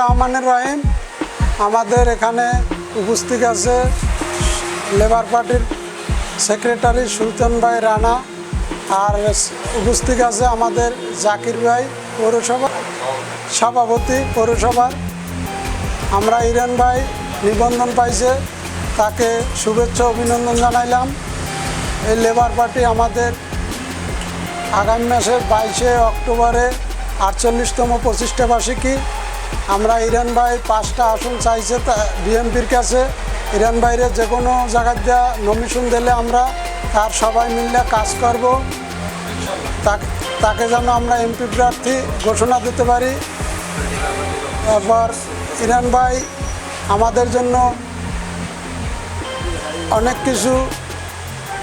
রহমানের রহিম। আমাদের এখানে উপস্থিত আছে লেবার পার্টির সেক্রেটারি সুলতান ভাই রানা আর উপস্থিত আছে আমাদের জাকির ভাই পৌরসভা সভাপতি পৌরসভার আমরা ইরান ভাই নিবন্ধন পাইছে, তাকে শুভেচ্ছা অভিনন্দন জানাইলাম। এই লেবার পার্টি আমাদের আগামী মাসের বাইশে অক্টোবরে আটচল্লিশতম প্রতিষ্ঠা বার্ষিকী আমরা ইরান ভাই পাঁচটা আসন চাইছে বিএনপির কাছে। ইরান বাইরে যে কোনো জায়গায় দেওয়া নমিশন দিলে আমরা তার সবাই মিলে কাজ করব। তাক- যেন আমরা এমপি প্রার্থী ঘোষণা দিতে পারি। এরপর ইরান ভাই আমাদের জন্য অনেক কিছু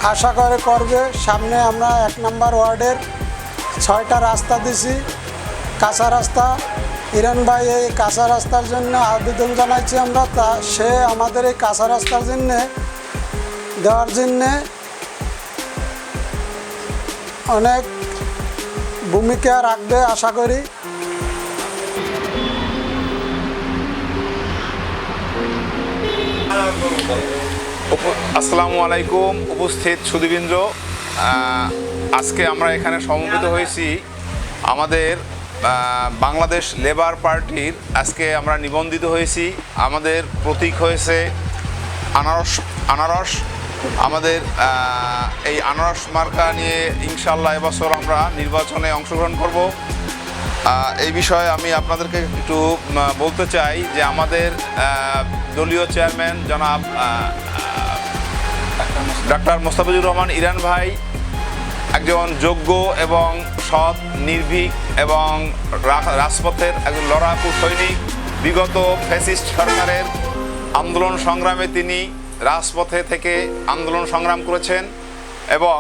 আশা করে করবে। সামনে আমরা এক নম্বর ওয়ার্ডের ছয়টা রাস্তা দিছি। কাঁচা রাস্তা। ইরান ভাই এই কাঁচা রাস্তার জন্য আবেদন জানাইছি আমরা, তা সে আমাদের এই কাঁচা রাস্তার জন্য, দেওয়ার জন্যে অনেক ভূমিকা রাখবে আশা করি। আসসালামু আলাইকুম, উপস্থিত সুদীবৃন্দ আজকে আমরা এখানে সমবেত হয়েছি আমাদের বাংলাদেশ লেবার পার্টির আজকে আমরা নিবন্ধিত হয়েছি। আমাদের প্রতীক হয়েছে আনারস আনারস। আমাদের এই আনারস মার্কা নিয়ে ইনশাল্লাহ এবছর আমরা নির্বাচনে অংশগ্রহণ করব। এই বিষয়ে আমি আপনাদেরকে একটু বলতে চাই যে আমাদের দলীয় চেয়ারম্যান জনাব ডাক্তার মোস্তাফিজুর রহমান ইরান ভাই একজন যোগ্য এবং সৎ, নির্ভীক এবং রাজপথের একজন লড়াকু সৈনিক, বিগত ফ্যাসিস্ট সরকারের আন্দোলন সংগ্রামে তিনি রাজপথে থেকে আন্দোলন সংগ্রাম করেছেন এবং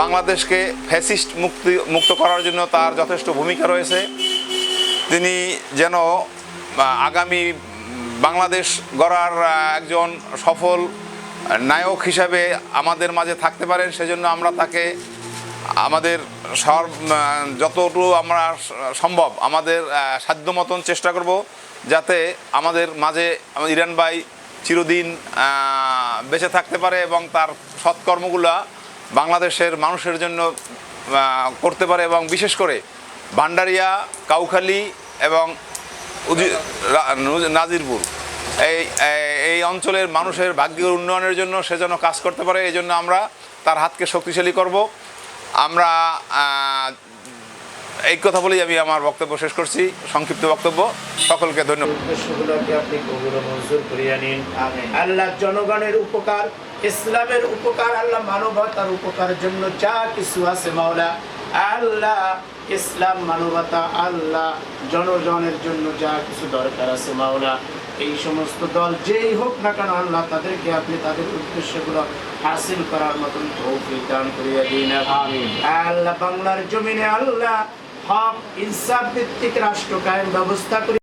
বাংলাদেশকে ফ্যাসিস্ট মুক্তি, মুক্ত করার জন্য তার যথেষ্ট ভূমিকা রয়েছে। তিনি যেন আগামী বাংলাদেশ গড়ার একজন সফল নায়ক হিসাবে আমাদের মাঝে থাকতে পারেন, সেজন্য আমরা তাকে আমাদের সর যতটুকু আমরা সম্ভব আমাদের সাধ্য মতন চেষ্টা করব যাতে আমাদের মাঝে ইরান ভাই চিরদিন বেঁচে থাকতে পারে এবং তার সৎকর্মগুলা বাংলাদেশের মানুষের জন্য করতে পারে এবং বিশেষ করে ভান্ডারিয়া, কাউখালী এবং নাজিরপুর। এই, এই- এই অঞ্চলের মানুষের ভাগ্যের উন্নয়নের জন্য সে যেন কাজ করতে পারে, এই জন্য আমরা তার হাতকে শক্তিশালী করব। আমরা এই কথা বলেই আমি আমার বক্তব্য শেষ করছি সংক্ষিপ্ত বক্তব্য। সকলকে ধন্যবাদ। আল্লাহ জনগণের উপকার ইসলামের উপকার আল্লাহ মানবতার উপকারের জন্য যা কিছু আছে মাওলা। আল্লাহ ইসলাম মানবতা আল্লাহ জনগণের জন্য যা কিছু দরকার আছে মাওলা। এই সমস্ত দল যেই হোক না কেন, আল্লাহ তাদেরকে আপনি তাদের উদ্দেশ্যগুলো হাসিল করার মতন তৌফিক দান করিয়া দিন আল্লাহ বাংলার জমিনে আল্লাহ হক, ইনসাফ ভিত্তিক রাষ্ট্র কায়েম ব্যবস্থা করি